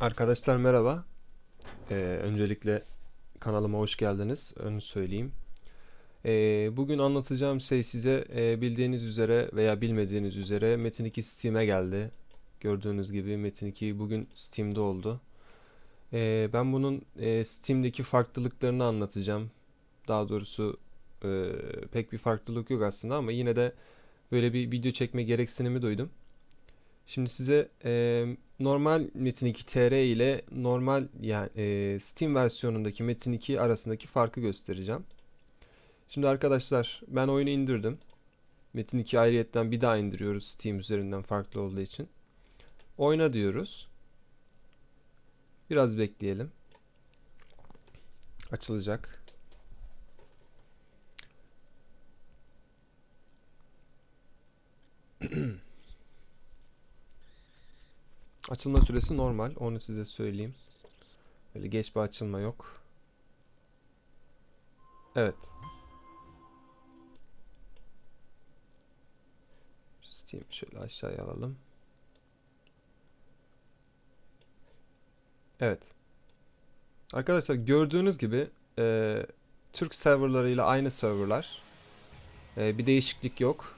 Arkadaşlar merhaba. Ee, öncelikle kanalıma hoş geldiniz. Onu söyleyeyim. Ee, bugün anlatacağım şey size e, bildiğiniz üzere veya bilmediğiniz üzere Metin 2 Steam'e geldi. Gördüğünüz gibi Metin 2 bugün Steam'de oldu. Ee, ben bunun e, Steam'deki farklılıklarını anlatacağım. Daha doğrusu e, pek bir farklılık yok aslında ama yine de böyle bir video çekme gereksinimi duydum. Şimdi size e, normal Metin 2 TR ile normal yani e, Steam versiyonundaki Metin 2 arasındaki farkı göstereceğim. Şimdi arkadaşlar ben oyunu indirdim. Metin 2 ayrıyetten bir daha indiriyoruz Steam üzerinden farklı olduğu için. Oyna diyoruz. Biraz bekleyelim. Açılacak. Açılma süresi normal. Onu size söyleyeyim. Böyle geç bir açılma yok. Evet. Steam şöyle aşağıya alalım. Evet. Arkadaşlar gördüğünüz gibi e, Türk serverlarıyla aynı serverlar. E, bir değişiklik yok.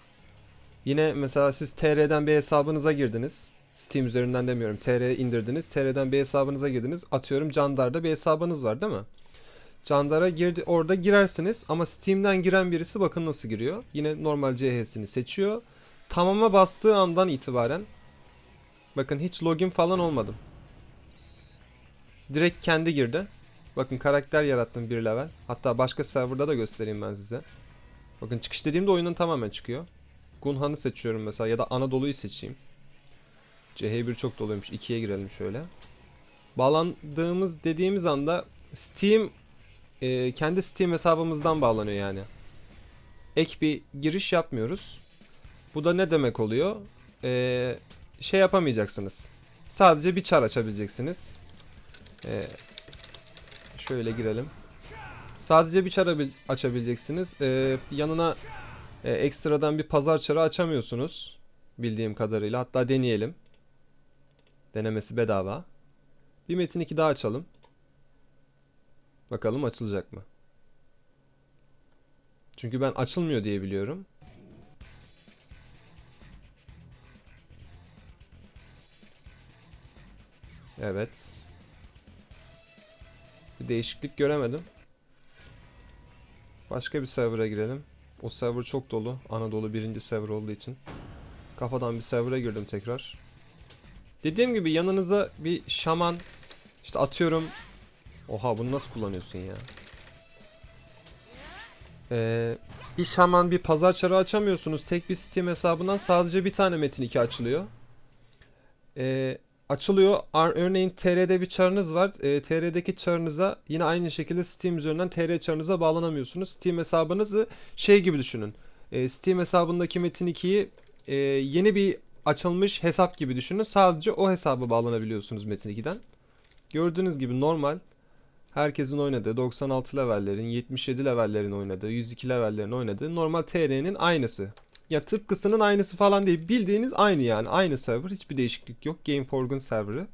Yine mesela siz TR'den bir hesabınıza girdiniz. Steam üzerinden demiyorum. TR indirdiniz. TR'den bir hesabınıza girdiniz. Atıyorum Candar'da bir hesabınız var değil mi? Candar'a girdi orada girersiniz ama Steam'den giren birisi bakın nasıl giriyor. Yine normal CH'sini seçiyor. Tamama bastığı andan itibaren bakın hiç login falan olmadım. Direkt kendi girdi. Bakın karakter yarattım bir level. Hatta başka serverda da göstereyim ben size. Bakın çıkış dediğimde oyunun tamamen çıkıyor. Gunhan'ı seçiyorum mesela ya da Anadolu'yu seçeyim. CH1 çok doluymuş. 2'ye girelim şöyle. Bağlandığımız dediğimiz anda Steam e, kendi Steam hesabımızdan bağlanıyor yani. Ek bir giriş yapmıyoruz. Bu da ne demek oluyor? E, şey yapamayacaksınız. Sadece bir çar açabileceksiniz. E, şöyle girelim. Sadece bir çar abil- açabileceksiniz. E, yanına e, ekstradan bir pazar çarı açamıyorsunuz. Bildiğim kadarıyla. Hatta deneyelim. Denemesi bedava. Bir Metin 2 daha açalım. Bakalım açılacak mı? Çünkü ben açılmıyor diye biliyorum. Evet. Bir değişiklik göremedim. Başka bir server'a girelim. O server çok dolu. Anadolu birinci server olduğu için. Kafadan bir server'a girdim tekrar. Dediğim gibi yanınıza bir şaman işte atıyorum Oha bunu nasıl kullanıyorsun ya? Ee, bir şaman bir pazar çarı açamıyorsunuz. Tek bir Steam hesabından sadece bir tane Metin 2 açılıyor. Ee, açılıyor. Örneğin TR'de bir çarınız var. Ee, TR'deki çarınıza yine aynı şekilde Steam üzerinden TR çarınıza bağlanamıyorsunuz. Steam hesabınızı şey gibi düşünün. Ee, Steam hesabındaki Metin 2'yi e, yeni bir açılmış hesap gibi düşünün. Sadece o hesaba bağlanabiliyorsunuz Metin 2'den. Gördüğünüz gibi normal herkesin oynadığı 96 levellerin, 77 levellerin oynadığı, 102 levellerin oynadığı normal TR'nin aynısı. Ya tıpkısının aynısı falan değil. Bildiğiniz aynı yani. Aynı server. Hiçbir değişiklik yok. Gameforg'un serverı.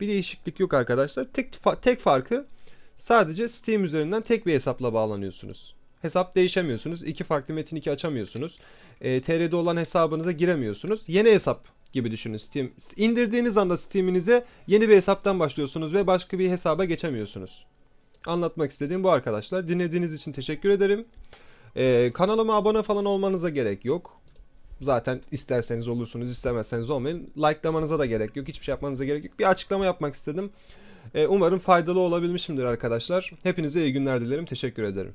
Bir değişiklik yok arkadaşlar. Tek tek farkı sadece Steam üzerinden tek bir hesapla bağlanıyorsunuz. Hesap değişemiyorsunuz. İki farklı Metin 2 açamıyorsunuz. E, TR'de olan hesabınıza giremiyorsunuz. Yeni hesap gibi düşünün Steam. İndirdiğiniz anda Steam'inize yeni bir hesaptan başlıyorsunuz ve başka bir hesaba geçemiyorsunuz. Anlatmak istediğim bu arkadaşlar. Dinlediğiniz için teşekkür ederim. Ee, kanalıma abone falan olmanıza gerek yok. Zaten isterseniz olursunuz, istemezseniz olmayın. Likelamanıza da gerek yok, hiçbir şey yapmanıza gerek yok. Bir açıklama yapmak istedim. Ee, umarım faydalı olabilmişimdir arkadaşlar. Hepinize iyi günler dilerim. Teşekkür ederim.